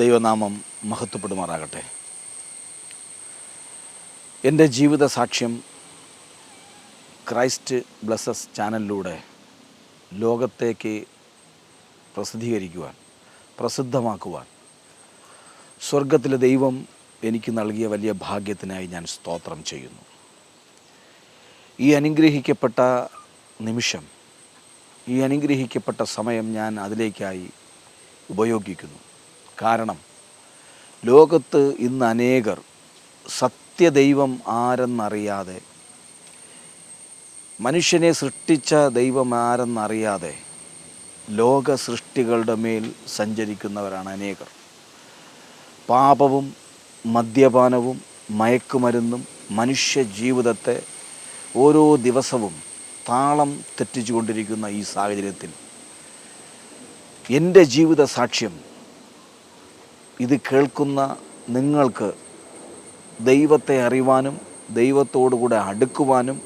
ദൈവനാമം മഹത്വപ്പെടുമാറാകട്ടെ. എന്റെ ജീവിത സാക്ഷ്യം ക്രൈസ്റ്റ് ബ്ലസ്സസ് ചാനലിലൂടെ ലോകത്തേക്ക് പ്രസിദ്ധീകരിക്കുവാൻ പ്രസിദ്ധമാക്കുവാൻ സ്വർഗത്തിലെ ദൈവം എനിക്ക് നൽകിയ വലിയ ഭാഗ്യത്തിനായി ഞാൻ സ്തോത്രം ചെയ്യുന്നു. ഈ അനുഗ്രഹിക്കപ്പെട്ട നിമിഷം ഈ അനുഗ്രഹിക്കപ്പെട്ട സമയം ഞാൻ അതിലേക്കായി ഉപയോഗിക്കുന്നു. കാരണം ലോകത്ത് ഇന്ന് അനേകർ സത്യദൈവം ആരെന്നറിയാതെ മനുഷ്യനെ സൃഷ്ടിച്ച ദൈവം ആരെന്നറിയാതെ ലോക സൃഷ്ടികളുടെ മേൽ സഞ്ചരിക്കുന്നവരാണ് അനേകർ. പാപവും മദ്യപാനവും മയക്കുമരുന്നും മനുഷ്യ ജീവിതത്തെ ഓരോ ദിവസവും താളം തെറ്റിച്ചുകൊണ്ടിരിക്കുന്ന ഈ സാഹചര്യത്തിൽ എന്റെ ജീവിത സാക്ഷ്യം ഇത് കേൾക്കുന്ന നിങ്ങൾക്ക് ദൈവത്തെ അറിയുവാനും ദൈവത്തോടുകൂടെ അടുക്കുവാനും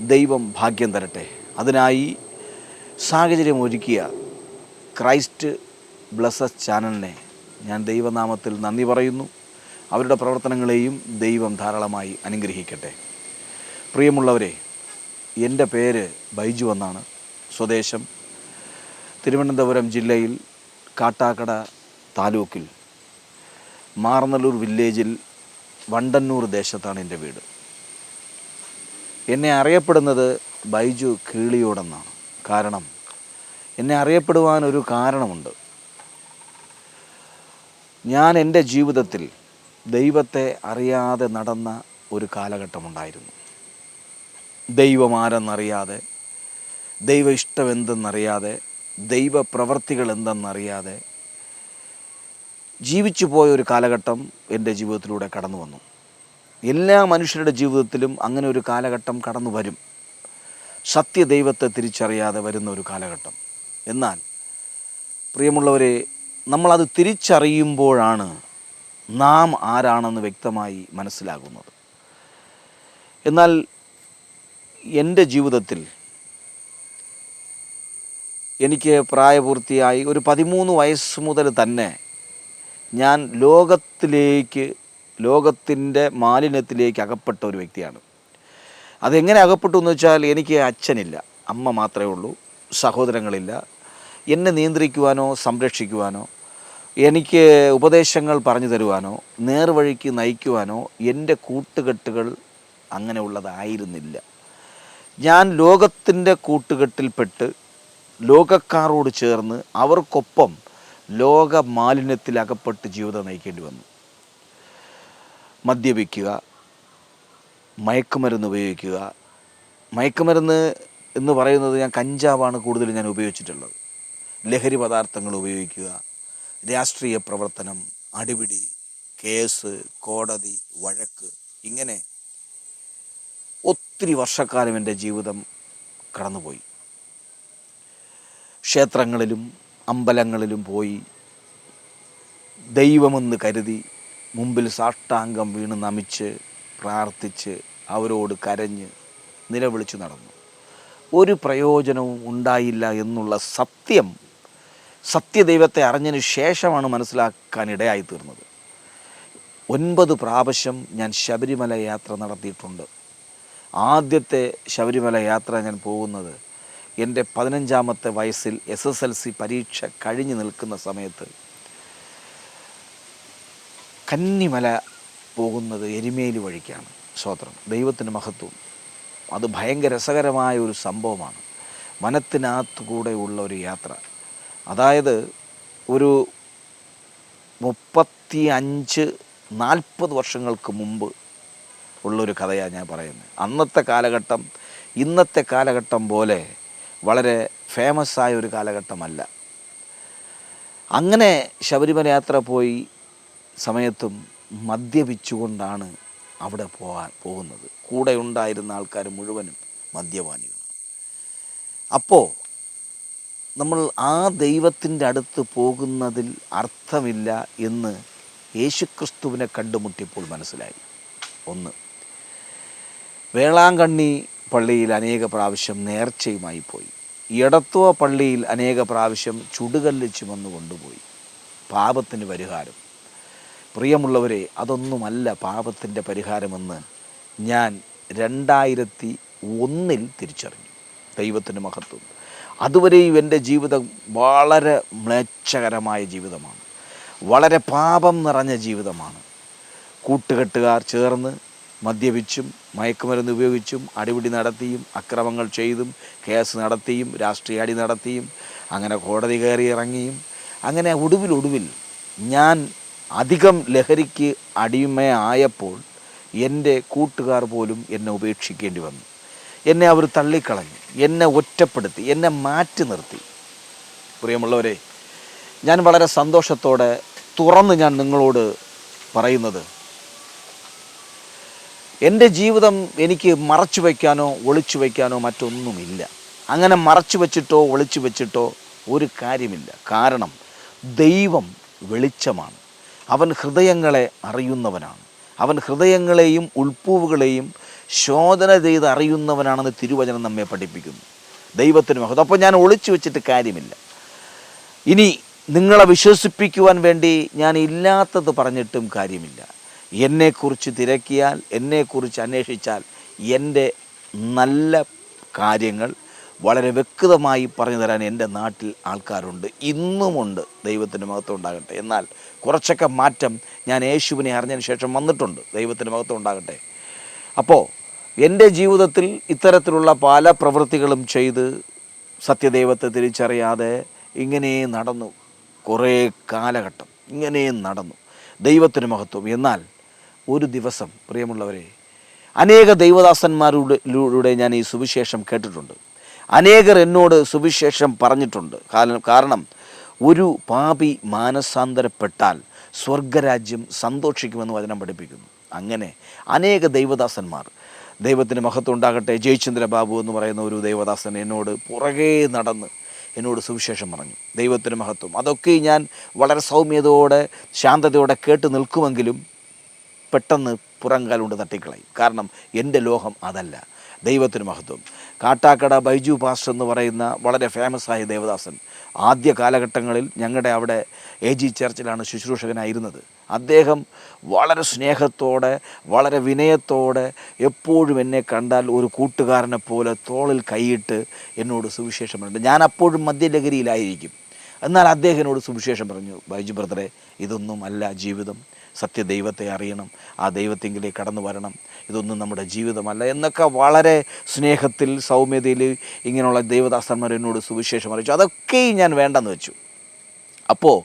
ദൈവം ഭാഗ്യം തരട്ടെ. അതിനായി സാഹചര്യം ഒരുക്കിയ ക്രൈസ്റ്റ് ബ്ലസ്സസ് ചാനലിനെ ഞാൻ ദൈവനാമത്തിൽ നന്ദി പറയുന്നു. അവരുടെ പ്രവർത്തനങ്ങളെയും ദൈവം ധാരാളമായി അനുഗ്രഹിക്കട്ടെ. പ്രിയമുള്ളവരെ എന്റെ പേര് ബൈജു എന്നാണ്. സ്വദേശം തിരുവനന്തപുരം ജില്ലയിൽ കാട്ടാക്കട താലൂക്കിൽ. മാർന്നല്ലൂർ വില്ലേജിൽ വണ്ടന്നൂർ ദേശത്താണ് എന്റെ വീട്. എന്നെ അറിയപ്പെടുന്നത് ബൈജു കീളിയോടെന്നാണ്. കാരണം എന്നെ അറിയപ്പെടുവാൻ ഒരു കാരണമുണ്ട്. ഞാൻ എന്റെ ജീവിതത്തിൽ ദൈവത്തെ അറിയാതെ നടന്ന ഒരു കാലഘട്ടമുണ്ടായിരുന്നു. ദൈവം ആരെന്നറിയാതെ ദൈവ ഇഷ്ടം എന്തെന്നറിയാതെ ദൈവപ്രവർത്തികൾ എന്തെന്നറിയാതെ ജീവിച്ചു പോയ ഒരു കാലഘട്ടം എന്റെ ജീവിതത്തിലൂടെ കടന്നു വന്നു എല്ലാ മനുഷ്യരുടെ ജീവിതത്തിലും അങ്ങനെ ഒരു കാലഘട്ടം കടന്നു വരും. സത്യദൈവത്തെ തിരിച്ചറിയാതെ വരുന്ന ഒരു കാലഘട്ടം. എന്നാൽ പ്രിയമുള്ളവരെ നമ്മളത് തിരിച്ചറിയുമ്പോഴാണ് നാം ആരാണെന്ന് വ്യക്തമായി മനസ്സിലാകുന്നത്. എന്നാൽ എന്റെ ജീവിതത്തിൽ എനിക്ക് പ്രായപൂർത്തിയായി ഒരു പതിമൂന്ന് വയസ്സ് മുതൽ തന്നെ ഞാൻ ലോകത്തിലേക്ക് ലോകത്തിന്റെ മാലിന്യത്തിലേക്ക് അകപ്പെട്ട ഒരു വ്യക്തിയാണ്. അതെങ്ങനെ അകപ്പെട്ടു എന്ന് വെച്ചാൽ എനിക്ക് അച്ഛനില്ല അമ്മ മാത്രമേ ഉള്ളൂ സഹോദരങ്ങളില്ല. എന്നെ നിയന്ത്രിക്കുവാനോ സംരക്ഷിക്കുവാനോ എനിക്ക് ഉപദേശങ്ങൾ പറഞ്ഞു തരുവാനോ നേർവഴിക്ക് നയിക്കുവാനോ എന്റെ കൂട്ടുകെട്ടുകൾ അങ്ങനെയുള്ളതായിരുന്നില്ല ഞാൻ ലോകത്തിന്റെ കൂട്ടുകെട്ടിൽപ്പെട്ട് ലോകക്കാരോട് ചേർന്ന് അവർക്കൊപ്പം ലോക മാലിന്യത്തിൽ അകപ്പെട്ട് ജീവിതം നയിക്കേണ്ടി വന്നു. മദ്യപിക്കുക മയക്കുമരുന്ന് ഉപയോഗിക്കുക. മയക്കുമരുന്ന് എന്ന് പറയുന്നത് ഞാൻ കഞ്ചാവാണ് കൂടുതലും ഞാൻ ഉപയോഗിച്ചിട്ടുള്ളത്. ലഹരി പദാർത്ഥങ്ങൾ ഉപയോഗിക്കുക രാഷ്ട്രീയ പ്രവർത്തനം അടിപിടി കേസ് കോടതി വഴക്ക് ഇങ്ങനെ ഒത്തിരി വർഷക്കാലം എന്റെ ജീവിതം കടന്നുപോയി. ക്ഷേത്രങ്ങളിലും അമ്പലങ്ങളിലും പോയി ദൈവമെന്ന് കരുതി മുമ്പിൽ സാഷ്ടാംഗം വീണ് നമിച്ച് പ്രാർത്ഥിച്ച് അവരോട് കരഞ്ഞ് നിലവിളിച്ചു നടന്നു. ഒരു പ്രയോജനവും ഉണ്ടായില്ല എന്നുള്ള സത്യം സത്യദൈവത്തെ അറിഞ്ഞതിന് ശേഷമാണ് മനസ്സിലാക്കാൻ ഇടയായി തീർന്നത്. ഒൻപത് പ്രാവശ്യം ഞാൻ ശബരിമല യാത്ര നടത്തിയിട്ടുണ്ട്. ആദ്യത്തെ ശബരിമല യാത്ര ഞാൻ പോകുന്നത് എന്റെ പതിനഞ്ചാമത്തെ വയസ്സിൽ എസ് എസ് എൽ സി പരീക്ഷ കഴിഞ്ഞു നിൽക്കുന്ന സമയത്ത് കന്നിമല പോകുന്നത് എരുമേലി വഴിക്കാണ് സ്വോത്രം ദൈവത്തിന് മഹത്വം. അത് ഭയങ്കര രസകരമായ ഒരു സംഭവമാണ്. വനത്തിനകത്ത് ഉള്ള ഒരു യാത്ര. അതായത് ഒരു മുപ്പത്തി അഞ്ച് നാൽപ്പത് വർഷങ്ങൾക്ക് മുമ്പ് ഉള്ളൊരു കഥയാണ് ഞാൻ പറയുന്നത്. അന്നത്തെ കാലഘട്ടം ഇന്നത്തെ കാലഘട്ടം പോലെ വളരെ ഫേമസ് ആയ ഒരു കാലഘട്ടമല്ല. അങ്ങനെ ശബരിമല യാത്ര പോയി സമയത്തും മദ്യപിച്ചുകൊണ്ടാണ് അവിടെ പോകാൻ പോകുന്നത്. കൂടെ ഉണ്ടായിരുന്ന ആൾക്കാർ മുഴുവനും മദ്യപാനികളാണ്. അപ്പോൾ നമ്മൾ ആ ദൈവത്തിന്റെ അടുത്ത് പോകുന്നതിൽ അർത്ഥമില്ല എന്ന് യേശുക്രിസ്തുവിനെ കണ്ടുമുട്ടിയപ്പോൾ മനസ്സിലായി. ഒന്ന് വേളാങ്കണ്ണി പള്ളിയിൽ അനേക പ്രാവശ്യം നേർച്ചയുമായി പോയി. എടത്തുവ പള്ളിയിൽ അനേക പ്രാവശ്യം ചുടുകല്ല് ചുമന്ന് കൊണ്ടുപോയി. പാപത്തിന് പരിഹാരം. പ്രിയമുള്ളവരെ അതൊന്നുമല്ല പാപത്തിന്റെ പരിഹാരമെന്ന് ഞാൻ രണ്ടായിരത്തി ഒന്നിൽ തിരിച്ചറിഞ്ഞു. ദൈവത്തിന് മഹത്വം. അതുവരെയും എന്റെ ജീവിതം വളരെ മ്ലേച്ഛകരമായ ജീവിതമാണ്. വളരെ പാപം നിറഞ്ഞ ജീവിതമാണ്. കൂട്ടുകെട്ടുകാർ ചേർന്ന് മദ്യപിച്ചും മയക്കുമരുന്ന് ഉപയോഗിച്ചും അടിപിടി നടത്തിയും അക്രമങ്ങൾ ചെയ്തും കേസ് നടത്തിയും രാഷ്ട്രീയ അടി നടത്തിയും അങ്ങനെ കോടതി കയറി ഇറങ്ങിയും അങ്ങനെ ഒടുവിൽ ഒടുവിൽ ഞാൻ അധികം ലഹരിക്ക് അടിമയായപ്പോൾ എന്റെ കൂട്ടുകാർ പോലും എന്നെ ഉപേക്ഷിക്കേണ്ടി വന്നു. എന്നെ അവർ തള്ളിക്കളഞ്ഞു എന്നെ ഒറ്റപ്പെടുത്തി എന്നെ മാറ്റി നിർത്തി. പ്രിയമുള്ളവരെ ഞാൻ വളരെ സന്തോഷത്തോടെ തുറന്ന് ഞാൻ നിങ്ങളോട് പറയുന്നത് എന്റെ ജീവിതം എനിക്ക് മറച്ചു വയ്ക്കാനോ ഒളിച്ചു വയ്ക്കാനോ മറ്റൊന്നുമില്ല. അങ്ങനെ മറച്ചു വച്ചിട്ടോ ഒളിച്ചു വച്ചിട്ടോ ഒരു കാര്യമില്ല. കാരണം ദൈവം വെളിച്ചമാണ്. അവൻ ഹൃദയങ്ങളെ അറിയുന്നവനാണ്. അവൻ ഹൃദയങ്ങളെയും ഉൾപ്പൂവുകളെയും ശോധന ചെയ്ത് അറിയുന്നവനാണെന്ന് തിരുവചനം നമ്മെ പഠിപ്പിക്കുന്നു. ദൈവത്തിന് മഹത്വം. അപ്പോൾ ഞാൻ ഒളിച്ചു വെച്ചിട്ട് കാര്യമില്ല. ഇനി നിങ്ങളെ വിശ്വസിപ്പിക്കുവാൻ വേണ്ടി ഞാൻ ഇല്ലാത്തത് പറഞ്ഞിട്ടും കാര്യമില്ല. എന്നെക്കുറിച്ച് തിരക്കിയാൽ എന്നെക്കുറിച്ച് അന്വേഷിച്ചാൽ എന്റെ നല്ല കാര്യങ്ങൾ വളരെ വ്യക്തമായി പറഞ്ഞു തരാൻ എന്റെ നാട്ടിൽ ആൾക്കാരുണ്ട്. ഇന്നുമുണ്ട് ദൈവത്തിന്റെ മഹത്വം ഉണ്ടാകട്ടെ. എന്നാൽ കുറച്ചൊക്കെ മാറ്റം ഞാൻ യേശുവിനെ അറിഞ്ഞതിന് ശേഷം വന്നിട്ടുണ്ട്. ദൈവത്തിന്റെ മഹത്വം ഉണ്ടാകട്ടെ. അപ്പോൾ എന്റെ ജീവിതത്തിൽ ഇത്തരത്തിലുള്ള പല പ്രവൃത്തികളും ചെയ്ത് സത്യദൈവത്തെ തിരിച്ചറിയാതെ ഇങ്ങനെ നടന്നു. കുറേ കാലഘട്ടം ഇങ്ങനെ നടന്നു. ദൈവത്തിന് മഹത്വം. എന്നാൽ ഒരു ദിവസം പ്രിയമുള്ളവരെ. അനേക ദൈവദാസന്മാരുടെ ഞാൻ ഈ സുവിശേഷം കേട്ടിട്ടുണ്ട്. അനേകർ എന്നോട് സുവിശേഷം പറഞ്ഞിട്ടുണ്ട്. കാരണം ഒരു പാപി മാനസാന്തരപ്പെട്ടാൽ സ്വർഗരാജ്യം സന്തോഷിക്കുമെന്ന് വചനം പഠിപ്പിക്കുന്നു. അങ്ങനെ അനേക ദൈവദാസന്മാർ ദൈവത്തിന് മഹത്വം ഉണ്ടാകട്ടെ ജയചന്ദ്ര ബാബു എന്ന് പറയുന്ന ഒരു ദൈവദാസൻ എന്നോട് പുറകെ നടന്ന് എന്നോട് സുവിശേഷം പറഞ്ഞു. ദൈവത്തിന് മഹത്വം. അതൊക്കെ ഞാൻ വളരെ സൗമ്യതയോടെ ശാന്തതയോടെ കേട്ട് നിൽക്കുമെങ്കിലും പെട്ടെന്ന് പുറംകാലുകൊണ്ട് തട്ടിക്കളയും. കാരണം എന്റെ ലോഹം അതല്ല. ദൈവത്തിന് മഹത്വം. കാട്ടാക്കട ബൈജു പാസ്റ്റർ എന്ന് പറയുന്ന വളരെ ഫേമസ് ദേവദാസൻ ആദ്യ കാലഘട്ടങ്ങളിൽ ഞങ്ങളുടെ അവിടെ എ ജി ചർച്ചിലാണ് ശുശ്രൂഷകനായിരുന്നത്. അദ്ദേഹം വളരെ സ്നേഹത്തോടെ വളരെ വിനയത്തോടെ എപ്പോഴും എന്നെ കണ്ടാൽ ഒരു കൂട്ടുകാരനെ പോലെ തോളിൽ കൈയിട്ട് എന്നോട് സുവിശേഷം പറഞ്ഞു. ഞാൻ അപ്പോഴും മദ്യലഹരിയിലായിരിക്കും. എന്നാൽ അദ്ദേഹം എന്നോട് സുവിശേഷം പറഞ്ഞു ബൈജു ബ്രദറെ ഇതൊന്നും അല്ല ജീവിതം. സത്യദൈവത്തെ അറിയണം ആ ദൈവത്തെങ്കിലേ കടന്നു വരണം. ഇതൊന്നും നമ്മുടെ ജീവിതമല്ല. എന്നൊക്കെ വളരെ സ്നേഹത്തിൽ സൗമ്യതയിൽ ഇങ്ങനെയുള്ള ദൈവദാസന്മാർ എന്നോട് സുവിശേഷം അറിയിച്ചു. അതൊക്കെയും ഞാൻ വേണ്ടെന്ന് വെച്ചു. അപ്പോൾ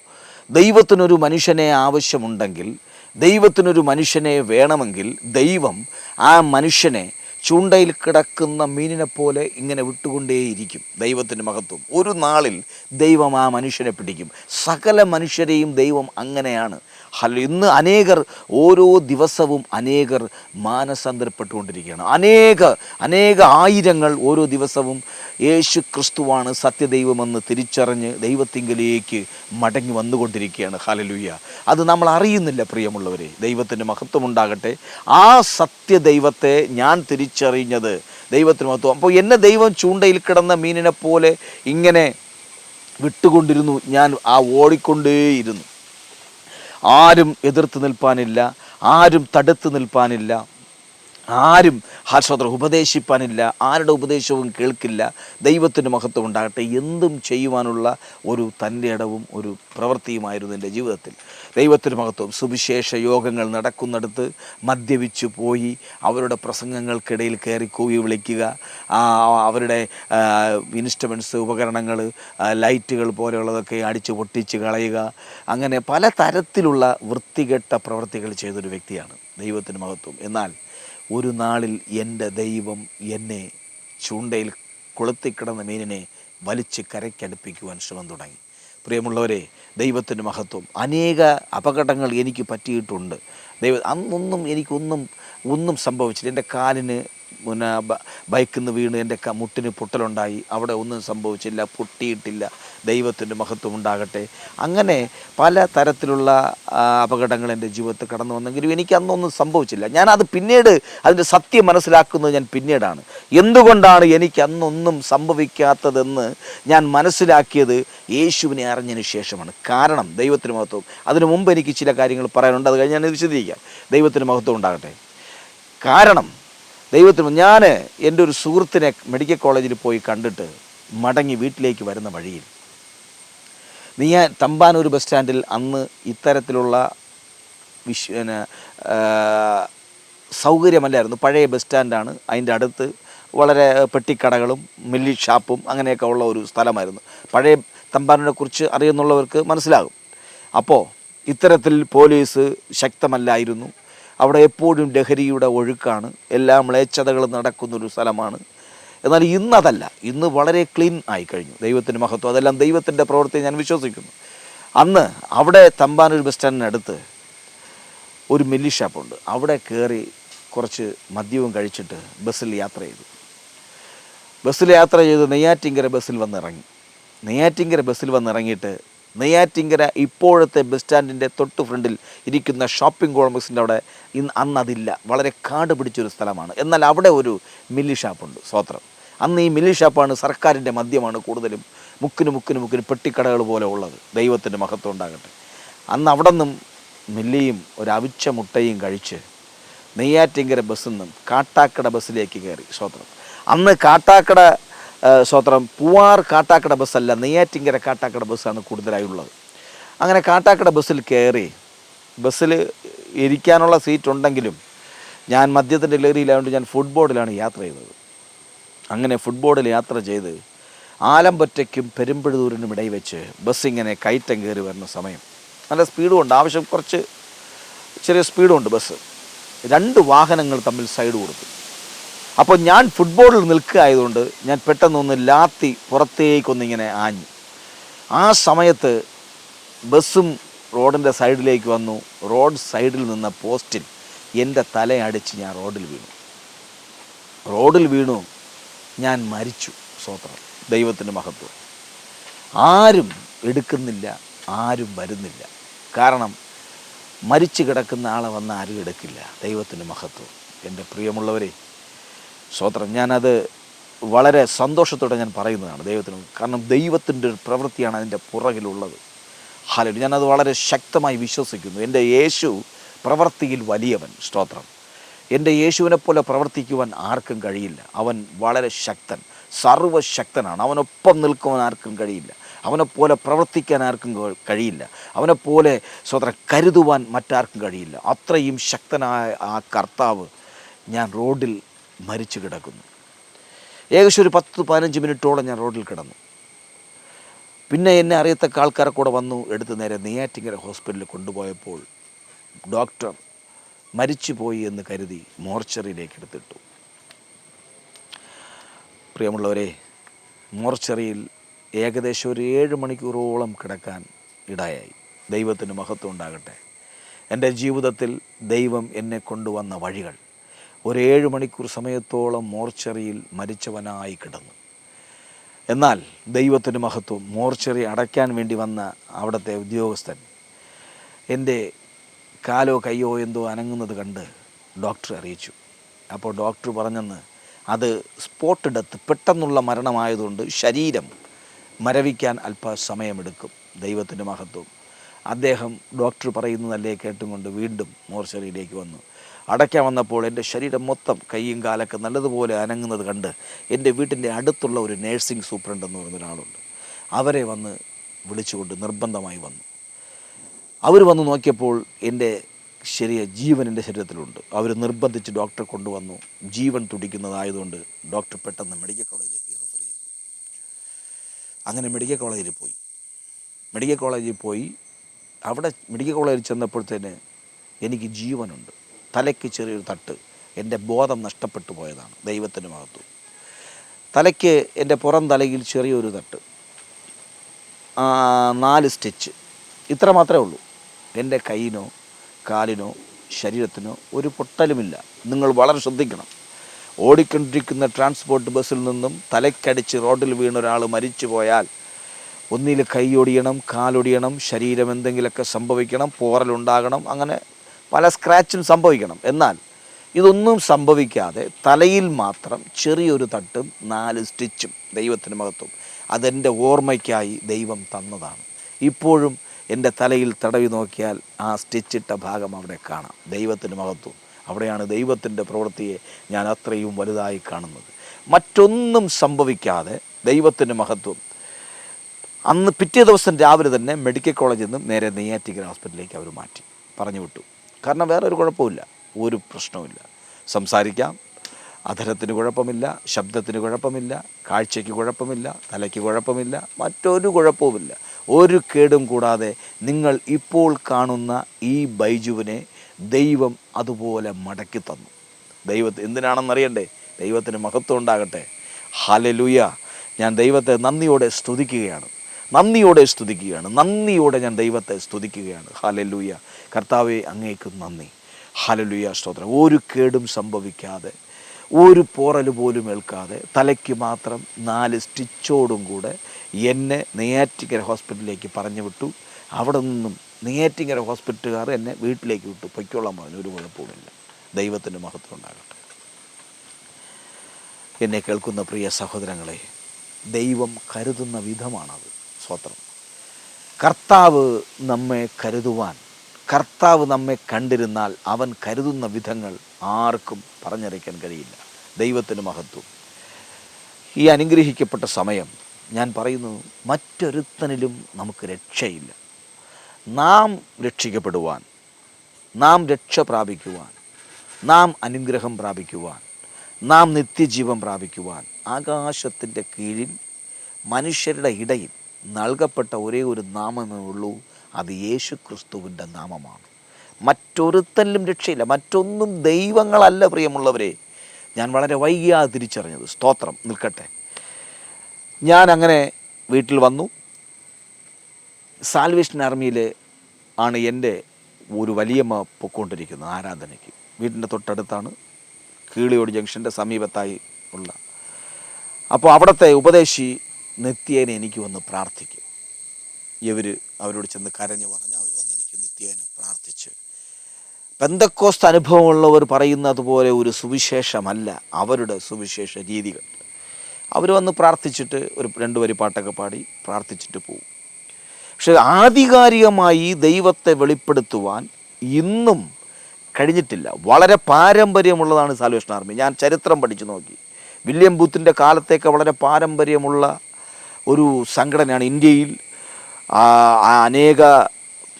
ദൈവത്തിനൊരു മനുഷ്യനെ ആവശ്യമുണ്ടെങ്കിൽ ദൈവത്തിനൊരു മനുഷ്യനെ വേണമെങ്കിൽ ദൈവം ആ മനുഷ്യനെ ചൂണ്ടയിൽ കിടക്കുന്ന മീനിനെ പോലെ ഇങ്ങനെ വിട്ടുകൊണ്ടേയിരിക്കും ദൈവത്തിന്റെ മഹത്വം. ഒരു നാളിൽ ദൈവം ആ മനുഷ്യനെ പിടിക്കും. സകല മനുഷ്യരെയും ദൈവം അങ്ങനെയാണ്. ഇന്ന് അനേകർ ഓരോ ദിവസവും അനേകർ മാനസാന്തരപ്പെട്ടുകൊണ്ടിരിക്കുകയാണ്. അനേക അനേക ആയിരങ്ങൾ ഓരോ ദിവസവും യേശു ക്രിസ്തുവാണ് സത്യദൈവമെന്ന് തിരിച്ചറിഞ്ഞ് ദൈവത്തിങ്കിലേക്ക് മടങ്ങി വന്നുകൊണ്ടിരിക്കുകയാണ്. ഹലലുയ്യ അത് നമ്മൾ അറിയുന്നില്ല പ്രിയമുള്ളവരെ. ദൈവത്തിന്റെ മഹത്വമുണ്ടാകട്ടെ. ആ സത്യദൈവത്തെ ഞാൻ തിരിച്ചറിഞ്ഞത് ദൈവത്തിന് മഹത്വം. അപ്പോൾ എന്നെ ദൈവം ചൂണ്ടയിൽ കിടന്ന മീനിനെ പോലെ ഇങ്ങനെ വിട്ടുകൊണ്ടിരുന്നു. ഞാൻ ആ ഓടിക്കൊണ്ടേയിരുന്നു. ആരും എതിർത്ത് നിൽപ്പാനില്ല ആരും തടുത്ത് നിൽപ്പാനില്ല. ആരും ഹർഷോദർ ഉപദേശിപ്പാനില്ല ആരുടെ ഉപദേശവും കേൾക്കില്ല. ദൈവത്തിന്റെ മഹത്വം ഉണ്ടാകട്ടെ. എന്തും ചെയ്യുവാനുള്ള ഒരു തന്റെ ഇടവും ഒരു പ്രവൃത്തിയുമായിരുന്നു എന്റെ ജീവിതത്തിൽ. ദൈവത്തിന്റെ മഹത്വം. സുവിശേഷ യോഗങ്ങൾ നടക്കുന്നിടത്ത് മദ്യപിച്ചു പോയി അവരുടെ പ്രസംഗങ്ങൾക്കിടയിൽ കയറി കൂവി വിളിക്കുക അവരുടെ ഇൻസ്ട്രുമെന്റ്സ് ഉപകരണങ്ങൾ ലൈറ്റുകൾ പോലെയുള്ളതൊക്കെ അടിച്ച് പൊട്ടിച്ച് കളയുക. അങ്ങനെ പല തരത്തിലുള്ള വൃത്തികെട്ട പ്രവൃത്തികൾ ചെയ്തൊരു വ്യക്തിയാണ് ദൈവത്തിന് മഹത്വം. എന്നാൽ ഒരു നാളിൽ എന്റെ ദൈവം എന്നെ ചൂണ്ടയിൽ കൊളുത്തിക്കിടന്ന മീനിനെ വലിച്ച് കരയ്ക്കടുപ്പിക്കുവാൻ ശ്രമം തുടങ്ങി. പ്രിയമുള്ളവരെ ദൈവത്തിന്റെ മഹത്വം. അനേക അപകടങ്ങൾ എനിക്ക് പറ്റിയിട്ടുണ്ട്. ദൈവ അന്നൊന്നും എനിക്കൊന്നും ഒന്നും സംഭവിച്ചില്ല. എന്റെ കാലിന് പിന്നെ ബൈക്കിൽ നിന്ന് വീണ് എന്റെ മുട്ടിന് പൊട്ടലുണ്ടായി. അവിടെ ഒന്നും സംഭവിച്ചില്ല പൊട്ടിയിട്ടില്ല. ദൈവത്തിന്റെ മഹത്വം ഉണ്ടാകട്ടെ അങ്ങനെ പല തരത്തിലുള്ള അപകടങ്ങൾ എന്റെ ജീവിതത്തിൽ കടന്നു വന്നെങ്കിലും എനിക്ക് അന്നൊന്നും സംഭവിച്ചില്ല. ഞാൻ അത് പിന്നീട് അതിന്റെ സത്യം മനസ്സിലാക്കുന്നത് ഞാൻ പിന്നീടാണ്. എന്തുകൊണ്ടാണ് എനിക്ക് അന്നൊന്നും സംഭവിക്കാത്തതെന്ന് ഞാൻ മനസ്സിലാക്കിയത് യേശുവിനെ അറിഞ്ഞതിന് ശേഷമാണ്. കാരണം ദൈവത്തിന് മഹത്വം. അതിനു മുമ്പ് എനിക്ക് ചില കാര്യങ്ങൾ പറയാനുണ്ട്. അത് കഴിഞ്ഞ് ഞാൻ വിശദീകരിക്കാം. ദൈവത്തിന് മഹത്വം ഉണ്ടാകട്ടെ. കാരണം ദൈവത്തിന് ഞാൻ എന്റെ ഒരു സുഹൃത്തിനെ മെഡിക്കൽ കോളേജിൽ പോയി കണ്ടിട്ട് മടങ്ങി വീട്ടിലേക്ക് വരുന്ന വഴിയിൽ നീ തമ്പാനൂർ ബസ് സ്റ്റാൻഡിൽ അന്ന് ഇത്തരത്തിലുള്ള വിശ് പിന്നെ, സൗകര്യമല്ലായിരുന്നു. പഴയ ബസ് സ്റ്റാൻഡാണ് അതിന്റെ അടുത്ത് വളരെ പെട്ടിക്കടകളും മില്ലി ഷാപ്പും അങ്ങനെയൊക്കെ ഉള്ള ഒരു സ്ഥലമായിരുന്നു. പഴയ തമ്പാനൂരിനെ കുറിച്ച് അറിയുന്നുള്ളവർക്ക് മനസ്സിലാകും. അപ്പോൾ ഇത്തരത്തിൽ പോലീസ് ശക്തമല്ലായിരുന്നു. അവിടെ എപ്പോഴും ലഹരിയുടെ ഒഴുക്കാണ്. എല്ലാ മ്ലേച്ഛതകളും നടക്കുന്നൊരു സ്ഥലമാണ്. എന്നാൽ ഇന്നതല്ല. ഇന്ന് വളരെ ക്ലീൻ ആയി കഴിഞ്ഞു ദൈവത്തിന്റെ മഹത്വം. അതെല്ലാം ദൈവത്തിന്റെ പ്രവൃത്തി ഞാൻ വിശ്വസിക്കുന്നു. അന്ന് അവിടെ തമ്പാനൂർ ബസ് സ്റ്റാൻഡിനടുത്ത് ഒരു മില്ലി ഷാപ്പുണ്ട്. അവിടെ കയറി കുറച്ച് മദ്യവും കഴിച്ചിട്ട് ബസ്സിൽ യാത്ര ചെയ്തു. ബസ്സിൽ യാത്ര ചെയ്ത് നെയ്യാറ്റിങ്കര ബസ്സിൽ വന്നിറങ്ങി. നെയ്യാറ്റിങ്കര ബസ്സിൽ വന്നിറങ്ങിയിട്ട് നെയ്യാറ്റിങ്കര ഇപ്പോഴത്തെ ബസ് സ്റ്റാൻഡിന്റെ തൊട്ട് ഫ്രണ്ടിൽ ഇരിക്കുന്ന ഷോപ്പിംഗ് കോംപ്ലക്സിന്റെ അവിടെ ഇന്ന് അന്നതില്ല വളരെ കാട് പിടിച്ചൊരു സ്ഥലമാണ്. എന്നാൽ അവിടെ ഒരു മില്ലി ഷാപ്പുണ്ട്. സ്വത്രം അന്ന് ഈ മില്ലി ഷാപ്പാണ് സർക്കാരിന്റെ മദ്യമാണ് കൂടുതലും മുക്കിന് മുക്കിന് മുക്കിന് പെട്ടിക്കടകൾ പോലെ ഉള്ളത്. ദൈവത്തിന്റെ മഹത്വം ഉണ്ടാകട്ടെ. അന്ന് അവിടെ നിന്നും മില്ലിയും ഒരു അവിച്ച മുട്ടയും കഴിച്ച് നെയ്യാറ്റിങ്കര ബസ്സിൽ നിന്നും കാട്ടാക്കട ബസ്സിലേക്ക് കയറി സ്വത്രം. അന്ന് കാട്ടാക്കട സ്വത്രം പൂവാർ കാട്ടാക്കട ബസ്സല്ല നെയ്യാറ്റിങ്കര കാട്ടാക്കട ബസ്സാണ് കൂടുതലായി ഉള്ളത്. അങ്ങനെ കാട്ടാക്കട ബസ്സിൽ കയറി ബസ്സിൽ ഇരിക്കാനുള്ള സീറ്റ് ഉണ്ടെങ്കിലും ഞാൻ മദ്യത്തിന്റെ ലഹരിയിലായതുകൊണ്ട് ഞാൻ ഫുട്ബോളിലാണ് യാത്ര ചെയ്തത്. അങ്ങനെ ഫുട്ബോളിൽ യാത്ര ചെയ്ത് ആലമ്പറ്റയ്ക്കും പെരുമ്പഴുതൂരിനും ഇടയിൽ വെച്ച് ബസ് ഇങ്ങനെ കയറ്റം കയറി വരുന്ന സമയം. നല്ല സ്പീഡും ഉണ്ട്. ആവശ്യം കുറച്ച് ചെറിയ സ്പീഡും ഉണ്ട് ബസ് രണ്ട് വാഹനങ്ങൾ തമ്മിൽ സൈഡ് കൊടുത്തു. അപ്പോൾ ഞാൻ ഫുട്ബോളിൽ നിൽക്കുക ആയതുകൊണ്ട് ഞാൻ പെട്ടെന്നൊന്ന് ലാത്തി പുറത്തേക്കൊന്നിങ്ങനെ ആഞ്ഞു. ആ സമയത്ത് ബസ്സും റോഡിന്റെ സൈഡിലേക്ക് വന്നു. റോഡ് സൈഡിൽ നിന്ന പോസ്റ്റിൽ എന്റെ തലയടിച്ച് ഞാൻ റോഡിൽ വീണു. റോഡിൽ വീണു. ഞാൻ മരിച്ചു സ്വത്രം ദൈവത്തിന്റെ മഹത്വം. ആരും എടുക്കുന്നില്ല ആരും വരുന്നില്ല. കാരണം മരിച്ചു കിടക്കുന്ന ആളെ വന്ന് ആരും എടുക്കില്ല. ദൈവത്തിന്റെ മഹത്വം. എന്റെ പ്രിയമുള്ളവരെ സ്വത്രം ഞാനത് വളരെ സന്തോഷത്തോടെ ഞാൻ പറയുന്നതാണ് ദൈവത്തിന്. കാരണം ദൈവത്തിന്റെ ഒരു പ്രവൃത്തിയാണ് അതിന്റെ പുറകിലുള്ളത്. ഹാലോ ഞാനത് വളരെ ശക്തമായി വിശ്വസിക്കുന്നു. എന്റെ യേശു പ്രവൃത്തിയിൽ വലിയവൻ സ്തോത്രം. എന്റെ യേശുവിനെ പോലെ പ്രവർത്തിക്കുവാൻ ആർക്കും കഴിയില്ല. അവൻ വളരെ ശക്തൻ സർവശക്തനാണ്. അവനൊപ്പം നിൽക്കുവാൻ ആർക്കും കഴിയില്ല. അവനെപ്പോലെ പ്രവർത്തിക്കാൻ ആർക്കും കഴി- കഴിയില്ല. അവനെപ്പോലെ സ്വതന്ത്ര കരുതുവാൻ മറ്റാർക്കും കഴിയില്ല. അത്രയും ശക്തനായ ആ കർത്താവ് ഞാൻ റോഡിൽ മരിച്ചു കിടക്കുന്നു. ഏകദേശം ഒരു പത്ത് പതിനഞ്ച് മിനിറ്റോളം ഞാൻ റോഡിൽ കിടന്നു. പിന്നെ എന്നെ അറിയത്തക്ക ആൾക്കാരെ കൂടെ വന്നു എടുത്ത് നേരെ നെയ്യാറ്റിങ്കര ഹോസ്പിറ്റലിൽ കൊണ്ടുപോയപ്പോൾ ഡോക്ടർ മരിച്ചുപോയി എന്ന് കരുതി മോർച്ചറിയിലേക്ക് എടുത്തിട്ടു. പ്രിയമുള്ളവരെ മോർച്ചറിയിൽ ഏകദേശം ഒരു ഏഴ് മണിക്കൂറോളം കിടക്കാൻ ഇടയായി. ദൈവത്തിന് മഹത്വം ഉണ്ടാകട്ടെ. എന്റെ ജീവിതത്തിൽ ദൈവം എന്നെ കൊണ്ടുവന്ന വഴികൾ. ഒരു ഏഴ് മണിക്കൂർ സമയത്തോളം മോർച്ചറിയിൽ മരിച്ചവനായി കിടന്നു. എന്നാൽ ദൈവത്തിന്റെ മഹത്വം മോർച്ചറി അടയ്ക്കാൻ വേണ്ടി വന്ന അവിടുത്തെ ഉദ്യോഗസ്ഥൻ എന്റെ കാലോ കയ്യോ എന്തോ അനങ്ങുന്നത് കണ്ട് ഡോക്ടർ അറിയിച്ചു. അപ്പോൾ ഡോക്ടർ പറഞ്ഞെന്ന് അത് സ്പോട്ട് ഡെത്ത് പെട്ടെന്നുള്ള മരണമായതുകൊണ്ട് ശരീരം മരവിക്കാൻ അല്പ സമയമെടുക്കും ദൈവത്തിന്റെ മഹത്വം. അദ്ദേഹം ഡോക്ടർ പറയുന്നതല്ലേ കേട്ടും കൊണ്ട് വീണ്ടും മോർച്ചറിയിലേക്ക് വന്നു. അടയ്ക്കാൻ വന്നപ്പോൾ എന്റെ ശരീരം മൊത്തം കൈയും കാലൊക്കെ നല്ലതുപോലെ അനങ്ങുന്നത് കണ്ട് എന്റെ വീട്ടിന്റെ അടുത്തുള്ള ഒരു നേഴ്സിംഗ് സൂപ്രണ്ട് എന്ന് പറയുന്ന ഒരാളുണ്ട് അവരെ വന്ന് വിളിച്ചുകൊണ്ട് നിർബന്ധമായി വന്നു. അവർ വന്ന് നോക്കിയപ്പോൾ എന്റെ ശരീര ജീവൻ എന്റെ ശരീരത്തിലുണ്ട്. അവർ നിർബന്ധിച്ച് ഡോക്ടറെ കൊണ്ടുവന്നു. ജീവൻ തുടിക്കുന്നതായതുകൊണ്ട് ഡോക്ടർ പെട്ടെന്ന് മെഡിക്കൽ കോളേജിലേക്ക് റെഫർ ചെയ്തു. അങ്ങനെ മെഡിക്കൽ കോളേജിൽ പോയി. മെഡിക്കൽ കോളേജിൽ പോയി. അവിടെ മെഡിക്കൽ കോളേജിൽ ചെന്നപ്പോഴത്തേന് എനിക്ക് ജീവനുണ്ട്. തലയ്ക്ക് ചെറിയൊരു തട്ട്. എന്റെ ബോധം നഷ്ടപ്പെട്ടു പോയതാണ് ദൈവത്തിന്റെ മഹത്വം. തലയ്ക്ക് എന്റെ പുറം തലയിൽ ചെറിയൊരു തട്ട്. നാല് സ്റ്റിച്ച് ഇത്ര മാത്രമേ ഉള്ളൂ. എന്റെ കൈയിനോ കാലിനോ ശരീരത്തിനോ ഒരു പൊട്ടലുമില്ല. നിങ്ങൾ വളരെ ശ്രദ്ധിക്കണം. ഓടിക്കൊണ്ടിരിക്കുന്ന ട്രാൻസ്പോർട്ട് ബസ്സിൽ നിന്നും തലയ്ക്കടിച്ച് റോഡിൽ വീണ ഒരാൾ മരിച്ചു പോയാൽ ഒന്നിൽ കൈയൊടിയണം കാലൊടിയണം ശരീരം എന്തെങ്കിലുമൊക്കെ സംഭവിക്കണം പോറലുണ്ടാകണം അങ്ങനെ പല സ്ക്രാച്ചും സംഭവിക്കണം. എന്നാൽ ഇതൊന്നും സംഭവിക്കാതെ തലയിൽ മാത്രം ചെറിയൊരു തട്ടും നാല് സ്റ്റിച്ചും ദൈവത്തിന് മഹത്വം. അതെന്റെ ഓർമ്മയ്ക്കായി ദൈവം തന്നതാണ്. ഇപ്പോഴും എന്റെ തലയിൽ തടവി നോക്കിയാൽ ആ സ്റ്റിച്ചിട്ട ഭാഗം അവിടെ കാണാം. ദൈവത്തിന് മഹത്വം. അവിടെയാണ് ദൈവത്തിന്റെ പ്രവൃത്തിയെ ഞാൻ അത്രയും വലുതായി കാണുന്നത്. മറ്റൊന്നും സംഭവിക്കാതെ ദൈവത്തിന്റെ മഹത്വം. അന്ന് പിറ്റേ ദിവസം രാവിലെ തന്നെ മെഡിക്കൽ കോളേജിൽ നിന്നും നേരെ നെയ്യാറ്റിക്കര ഹോസ്പിറ്റലിലേക്ക് അവർ മാറ്റി. പറഞ്ഞു വിട്ടു. കാരണം വേറെ ഒരു കുഴപ്പമില്ല. ഒരു പ്രശ്നവുമില്ല. സംസാരിക്കാം. അധരത്തിന് കുഴപ്പമില്ല. ശബ്ദത്തിന് കുഴപ്പമില്ല. കാഴ്ചയ്ക്ക് കുഴപ്പമില്ല. തലയ്ക്ക് കുഴപ്പമില്ല. മറ്റൊരു കുഴപ്പവുമില്ല. ഒരു കേടും കൂടാതെ നിങ്ങൾ ഇപ്പോൾ കാണുന്ന ഈ ബൈജുവിനെ ദൈവം അതുപോലെ മടക്കി തന്നു. ദൈവത്തെ എന്തിനാണെന്നറിയണ്ടേ? ദൈവത്തിന് മഹത്വം ഉണ്ടാകട്ടെ. ഹലലുയ ഞാൻ ദൈവത്തെ നന്ദിയോടെ സ്തുതിക്കുകയാണ്. നന്ദിയോടെ സ്തുതിക്കുകയാണ്. നന്ദിയോടെ ഞാൻ ദൈവത്തെ സ്തുതിക്കുകയാണ്. ഹലലുയ കർത്താവെ അങ്ങേക്ക് നന്ദി. ഹലലുയ സ്തോത്രം. ഒരു കേടും സംഭവിക്കാതെ ഒരു പോറൽ പോലും ഏൽക്കാതെ തലയ്ക്ക് മാത്രം നാല് സ്റ്റിച്ചോടും കൂടെ എന്നെ നെയ്യാറ്റിക്കര ഹോസ്പിറ്റലിലേക്ക് പറഞ്ഞു വിട്ടു. അവിടെ നിന്നും നെയ്യാറ്റിങ്കര ഹോസ്പിറ്റലുകാർ എന്നെ വീട്ടിലേക്ക് വിട്ടു. പൊയ്ക്കോളാൻ പറഞ്ഞു. ഒരു കുഴപ്പവുമില്ല. ദൈവത്തിന്റെ മഹത്വം ഉണ്ടാകട്ടെ. എന്നെ കേൾക്കുന്ന പ്രിയ സഹോദരങ്ങളെ ദൈവം കരുതുന്ന വിധമാണത്. സ്വത്രം കർത്താവ് നമ്മെ കരുതുവാൻ കർത്താവ് നമ്മെ കണ്ടിരുന്നാൽ അവൻ കരുതുന്ന വിധങ്ങൾ ആർക്കും പറഞ്ഞറിയിക്കാൻ കഴിയില്ല. ദൈവത്തിന് മഹത്വം. ഈ അനുഗ്രഹിക്കപ്പെട്ട സമയം ഞാൻ പറയുന്നു മറ്റൊരുത്തനിലും നമുക്ക് രക്ഷയില്ല. നാം രക്ഷിക്കപ്പെടുവാൻ നാം രക്ഷ പ്രാപിക്കുവാൻ നാം അനുഗ്രഹം പ്രാപിക്കുവാൻ നാം നിത്യജീവൻ പ്രാപിക്കുവാൻ ആകാശത്തിന്റെ കീഴിൽ മനുഷ്യരുടെ ഇടയിൽ നൽകപ്പെട്ട ഒരേ ഒരു നാമമേ ഉള്ളൂ അത് യേശു ക്രിസ്തുവിന്റെ നാമമാണ്. മറ്റൊരുത്തനിലും രക്ഷയില്ല. മറ്റൊന്നും ദൈവങ്ങളല്ല പ്രിയമുള്ളവരെ. ഞാൻ വളരെ വൈകിയാണ് തിരിച്ചറിഞ്ഞത്. സ്തോത്രം. നിൽക്കട്ടെ. ഞാൻ അങ്ങനെ വീട്ടിൽ വന്നു. സാൽവേഷൻ ആർമിയിൽ ആണ് എന്റെ ഒരു വലിയമ്മ പൊക്കോണ്ടിരിക്കുന്നത് ആരാധനയ്ക്ക്. വീടിന്റെ തൊട്ടടുത്താണ്. കീളിയോട് ജംഗ്ഷന്റെ സമീപത്തായി ഉള്ള. അപ്പോൾ അവിടുത്തെ ഉപദേശി നിത്യേനെ എനിക്ക് വന്ന് പ്രാർത്ഥിക്കും. ഇവർ അവരോട് ചെന്ന് കരഞ്ഞു പറഞ്ഞ് അവർ വന്ന് എനിക്ക് നിത്യേന പ്രാർത്ഥിച്ച്. പെന്തക്കോസ്ത് അനുഭവമുള്ളവർ പറയുന്നത് പോലെ ഒരു സുവിശേഷമല്ല അവരുടെ സുവിശേഷ രീതികൾ. അവർ വന്ന് പ്രാർത്ഥിച്ചിട്ട് ഒരു രണ്ട് വരി പാട്ടൊക്കെ പാടി പ്രാർത്ഥിച്ചിട്ട് പോകും പക്ഷെ ആധികാരികമായി ദൈവത്തെ വെളിപ്പെടുത്തുവാൻ ഇന്നും കഴിഞ്ഞിട്ടില്ല. വളരെ പാരമ്പര്യമുള്ളതാണ് സാൽവേഷൻ ആർമി ഞാൻ ചരിത്രം പഠിച്ചു നോക്കി. വില്യം ബൂത്തിന്റെ കാലത്തേക്ക് വളരെ പാരമ്പര്യമുള്ള ഒരു സംഘടനയാണ് ഇന്ത്യയിൽ അനേക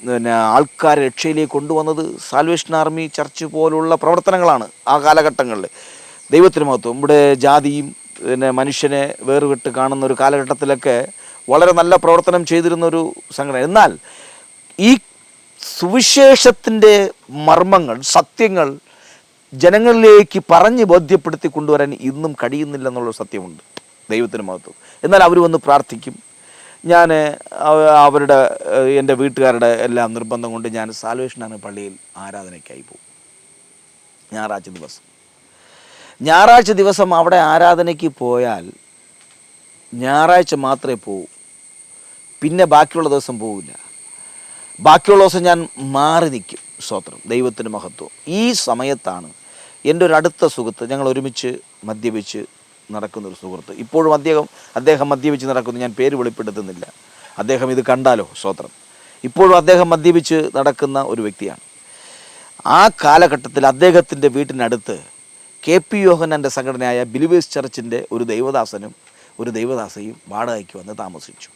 പിന്നെ ആൾക്കാരെ രക്ഷയിലേക്ക് കൊണ്ടുവന്നത് സാൽവേഷൻ ആർമി ചർച്ച് പോലുള്ള പ്രവർത്തനങ്ങളാണ് ആ കാലഘട്ടങ്ങളിൽ. ദൈവത്തിന് മഹത്വം. ഇവിടെ ജാതിയും പിന്നെ മനുഷ്യനെ വേറുവിട്ട് കാണുന്ന ഒരു കാലഘട്ടത്തിലൊക്കെ വളരെ നല്ല പ്രവർത്തനം ചെയ്തിരുന്ന ഒരു സംഘടന. എന്നാൽ ഈ സുവിശേഷത്തിന്റെ മർമ്മങ്ങൾ സത്യങ്ങൾ ജനങ്ങളിലേക്ക് പറഞ്ഞ് ബോധ്യപ്പെടുത്തി കൊണ്ടുവരാൻ ഇന്നും കഴിയുന്നില്ല എന്നുള്ള സത്യമുണ്ട്. ദൈവത്തിന് മഹത്വം. എന്നാൽ അവർ വന്ന് പ്രാർത്ഥിക്കും. ഞാൻ അവരുടെ എന്റെ വീട്ടുകാരുടെ എല്ലാം നിർബന്ധം കൊണ്ട് ഞാൻ സാൽവേഷനാണ് പള്ളിയിൽ ആരാധനയ്ക്കായി പോകും. ഞായറാഴ്ച ദിവസം. ഞായറാഴ്ച ദിവസം അവിടെ ആരാധനയ്ക്ക് പോയാൽ ഞായറാഴ്ച മാത്രമേ പോകൂ പിന്നെ ബാക്കിയുള്ള ദിവസം പോവില്ല. ബാക്കിയുള്ള ദിവസം ഞാൻ മാറി നിൽക്കും സ്തോത്രം ദൈവത്തിന് മഹത്വം. ഈ സമയത്താണ് എന്റെ ഒരു അടുത്ത സുഹൃത്ത് ഞങ്ങൾ ഒരുമിച്ച് മദ്യപിച്ച് നടക്കുന്ന ഒരു സുഹൃത്ത്. ഇപ്പോഴും അദ്ദേഹം അദ്ദേഹം മദ്യപിച്ച് നടക്കുന്നു. ഞാൻ പേര് വെളിപ്പെടുത്തുന്നില്ല. അദ്ദേഹം ഇത് കണ്ടാലോ? സ്വോത്രം ഇപ്പോഴും അദ്ദേഹം മദ്യപിച്ച് നടക്കുന്ന ഒരു വ്യക്തിയാണ്. ആ കാലഘട്ടത്തിൽ അദ്ദേഹത്തിന്റെ വീട്ടിനടുത്ത് കെ പി യോഹനന്റെ സംഘടനയായ ബിലിവേഴ്സ് ചർച്ചിന്റെ ഒരു ദൈവദാസനും ഒരു ദൈവദാസയും വാടകയ്ക്ക് വന്ന് താമസിച്ചു.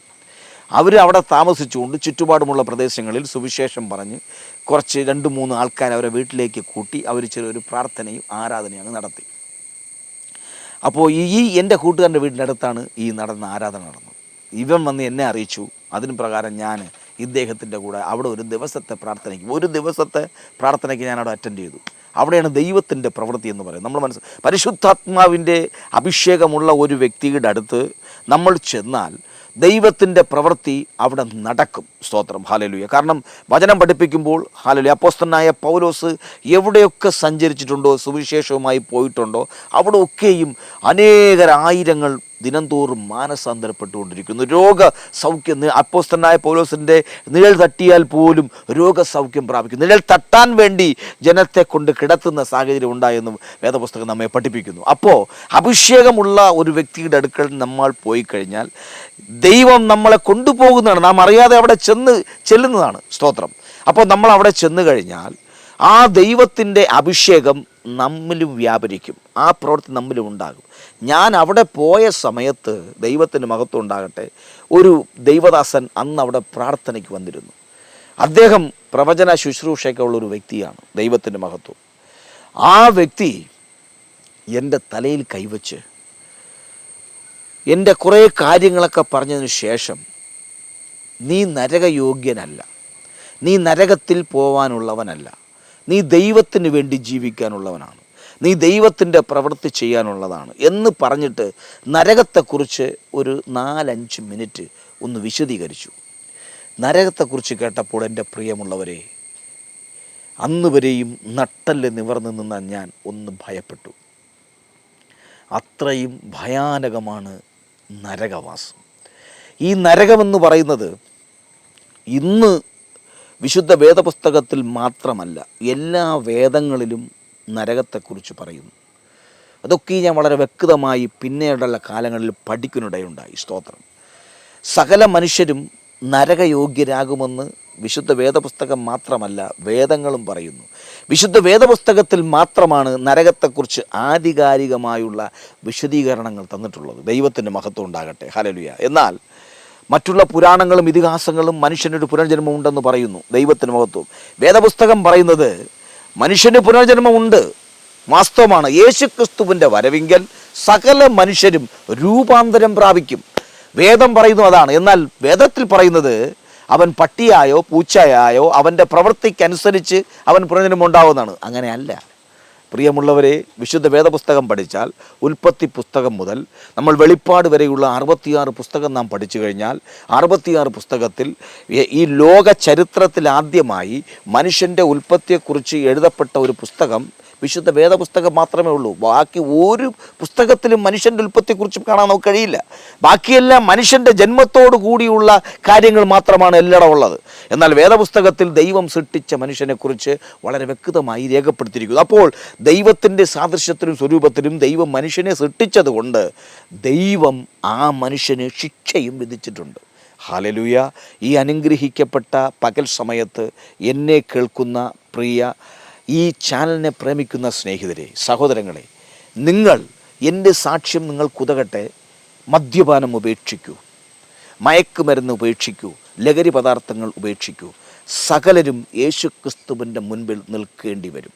അവർ അവിടെ താമസിച്ചുകൊണ്ട് ചുറ്റുപാടുമുള്ള പ്രദേശങ്ങളിൽ സുവിശേഷം പറഞ്ഞ് കുറച്ച് രണ്ട് മൂന്ന് ആൾക്കാർ അവരെ വീട്ടിലേക്ക് കൂട്ടി അവർ ചെറിയൊരു പ്രാർത്ഥനയും ആരാധനയും അങ്ങ് നടത്തി. അപ്പോൾ ഈ എന്റെ കൂട്ടുകാരന്റെ വീടിന്റെ അടുത്താണ് ഈ നടന്ന ആരാധന നടന്നത്. ഇവൻ വന്ന് എന്നെ അറിയിച്ചു. അതിന് പ്രകാരം ഞാൻ ഇദ്ദേഹത്തിന്റെ കൂടെ അവിടെ ഒരു ദിവസത്തെ പ്രാർത്ഥനയ്ക്ക് ഒരു ദിവസത്തെ പ്രാർത്ഥനയ്ക്ക് ഞാൻ അവിടെ അറ്റൻഡ് ചെയ്തു. അവിടെയാണ് ദൈവത്തിന്റെ പ്രവൃത്തി എന്ന് പറയുന്നത്. നമ്മൾ മനസ്സ് പരിശുദ്ധാത്മാവിന്റെ അഭിഷേകമുള്ള ഒരു വ്യക്തിയുടെ അടുത്ത് നമ്മൾ ചെന്നാൽ ദൈവത്തിന്റെ പ്രവൃത്തി അവിടെ നടക്കും. സ്തോത്രം. ഹാലലുയ കാരണം വചനം പഠിപ്പിക്കുമ്പോൾ ഹാലലു അപ്പോസ്തനായ പൗലോസ് എവിടെയൊക്കെ സഞ്ചരിച്ചിട്ടുണ്ടോ സുവിശേഷവുമായി പോയിട്ടുണ്ടോ അവിടെയൊക്കെയും അനേകരായിരങ്ങൾ ദിനംതോറും മാനസാന്തരപ്പെട്ടുകൊണ്ടിരിക്കുന്നു. രോഗ സൗഖ്യം അപ്പോസ്തനായ പൗലോസിന്റെ നിഴൽ തട്ടിയാൽ പോലും രോഗസൗഖ്യം പ്രാപിക്കും നിഴൽ തട്ടാൻ വേണ്ടി ജനത്തെ കൊണ്ട് കിടത്തുന്ന സാഹചര്യം ഉണ്ടായെന്നും വേദപുസ്തകം നമ്മെ പഠിപ്പിക്കുന്നു. അപ്പോൾ അഭിഷേകമുള്ള ഒരു വ്യക്തിയുടെ അടുക്കൽ നമ്മൾ പോയി കഴിഞ്ഞാൽ ദൈവം നമ്മളെ കൊണ്ടുപോകുന്നതാണ്. നാം അറിയാതെ അവിടെ ചെന്ന് ചെല്ലുന്നതാണ് സ്തോത്രം. അപ്പോൾ നമ്മൾ അവിടെ ചെന്ന് കഴിഞ്ഞാൽ ആ ദൈവത്തിന്റെ അഭിഷേകം നമ്മിലും വ്യാപരിക്കും. ആ പ്രവൃത്തി നമ്മിലും ഉണ്ടാകും. ഞാൻ അവിടെ പോയ സമയത്ത് ദൈവത്തിന് മഹത്വം ഉണ്ടാകട്ടെ. ഒരു ദൈവദാസൻ അന്ന് അവിടെ പ്രാർത്ഥനയ്ക്ക് വന്നിരുന്നു. അദ്ദേഹം പ്രവചന ശുശ്രൂഷയൊക്കെ ഉള്ളൊരു വ്യക്തിയാണ്. ദൈവത്തിന്റെ മഹത്വം. ആ വ്യക്തി എന്റെ തലയിൽ കൈവച്ച് എന്റെ കുറേ കാര്യങ്ങളൊക്കെ പറഞ്ഞതിന് ശേഷം നീ നരകയോഗ്യനല്ല. നീ നരകത്തിൽ പോവാനുള്ളവനല്ല. നീ ദൈവത്തിന് വേണ്ടി ജീവിക്കാനുള്ളവനാണ്. നീ ദൈവത്തിന്റെ പ്രവൃത്തി ചെയ്യാനുള്ളതാണ് എന്ന് പറഞ്ഞിട്ട് നരകത്തെക്കുറിച്ച് ഒരു നാലഞ്ച് മിനിറ്റ് ഒന്ന് വിശദീകരിച്ചു. നരകത്തെക്കുറിച്ച് കേട്ടപ്പോൾ എന്റെ പ്രിയമുള്ളവരെ അന്ന് വരെയും നട്ടൽ നിവർന്നു നിന്ന ഞാൻ ഒന്ന് ഭയപ്പെട്ടു. അത്രയും ഭയാനകമാണ് നരകവാസം. ഈ നരകമെന്ന് പറയുന്നത് ഇന്ന് വിശുദ്ധ വേദപുസ്തകത്തിൽ മാത്രമല്ല എല്ലാ വേദങ്ങളിലും നരകത്തെക്കുറിച്ച് പറയുന്നു. അതൊക്കെ ഞാൻ വളരെ വ്യക്തമായി പിന്നീടുള്ള കാലങ്ങളിൽ പഠിക്കുന്നിടയുണ്ടായി സ്തോത്രം. സകല മനുഷ്യരും നരകയോഗ്യരാകുമെന്ന് വിശുദ്ധ വേദപുസ്തകം മാത്രമല്ല വേദങ്ങളും പറയുന്നു. വിശുദ്ധ വേദപുസ്തകത്തിൽ മാത്രമാണ് നരകത്തെക്കുറിച്ച് ആധികാരികമായുള്ള വിശദീകരണങ്ങൾ തന്നിട്ടുള്ളത്. ദൈവത്തിന്റെ മഹത്വം ഉണ്ടാകട്ടെ. ഹലലുയ എന്നാൽ മറ്റുള്ള പുരാണങ്ങളും ഇതിഹാസങ്ങളും മനുഷ്യനൊരു പുനർജന്മം ഉണ്ടെന്ന് പറയുന്നു. ദൈവത്തിന് മഹത്വം. വേദപുസ്തകം പറയുന്നത് മനുഷ്യന് പുനർജന്മമുണ്ട് വാസ്തവമാണ് യേശുക്രിസ്തുവിന്റെ വരവിങ്കൽ സകല മനുഷ്യരും രൂപാന്തരം പ്രാപിക്കും. വേദം പറയുന്നു അതാണ്. എന്നാൽ വേദത്തിൽ പറയുന്നത് അവൻ പട്ടിയായോ പൂച്ചയായോ അവന്റെ പ്രവൃത്തിക്കനുസരിച്ച് അവൻ പുനർജന്മം ഉണ്ടാവുന്നതാണ്. അങ്ങനെയല്ല. പ്രിയമുള്ളവരെ വിശുദ്ധ വേദപുസ്തകം പഠിച്ചാൽ ഉൽപ്പത്തി പുസ്തകം മുതൽ നമ്മൾ വെളിപ്പാട് വരെയുള്ള അറുപത്തിയാറ് പുസ്തകം നാം പഠിച്ചു കഴിഞ്ഞാൽ അറുപത്തിയാറ് പുസ്തകത്തിൽ ഈ- ലോക ചരിത്രത്തിൽ ആദ്യമായി മനുഷ്യന്റെ ഉൽപ്പത്തിയെക്കുറിച്ച് എഴുതപ്പെട്ട ഒരു പുസ്തകം വിശുദ്ധ വേദപുസ്തകം മാത്രമേ ഉള്ളൂ. ബാക്കി ഒരു പുസ്തകത്തിലും മനുഷ്യന്റെ ഉൽപ്പത്തിയെക്കുറിച്ച് കാണാൻ നമുക്ക് കഴിയില്ല. ബാക്കിയെല്ലാം മനുഷ്യന്റെ ജന്മത്തോടു കൂടിയുള്ള കാര്യങ്ങൾ മാത്രമാണ് എല്ലായിടം ഉള്ളത്. എന്നാൽ വേദപുസ്തകത്തിൽ ദൈവം സൃഷ്ടിച്ച മനുഷ്യനെക്കുറിച്ച് വളരെ വ്യക്തമായി രേഖപ്പെടുത്തിയിരിക്കുന്നു. അപ്പോൾ ദൈവത്തിന്റെ സാദൃശ്യത്തിനും സ്വരൂപത്തിനും ദൈവം മനുഷ്യനെ സൃഷ്ടിച്ചതുകൊണ്ട് ദൈവം ആ മനുഷ്യന് ശിക്ഷയും വിധിച്ചിട്ടുണ്ട്. ഹാലലൂയ ഈ അനുഗ്രഹിക്കപ്പെട്ട പകൽ സമയത്ത് എന്നെ കേൾക്കുന്ന പ്രിയ ഈ ചാനലിനെ പ്രേമിക്കുന്ന സ്നേഹിതരെ സഹോദരങ്ങളെ നിങ്ങൾ എന്റെ സാക്ഷ്യം നിങ്ങൾക്കുതകട്ടെ മദ്യപാനം ഉപേക്ഷിക്കൂ മയക്കുമരുന്ന് ഉപേക്ഷിക്കൂ ലഹരി പദാർത്ഥങ്ങൾ ഉപേക്ഷിക്കൂ സകലരും യേശുക്രിസ്തുവിന്റെ മുൻപിൽ നിൽക്കേണ്ടി വരും.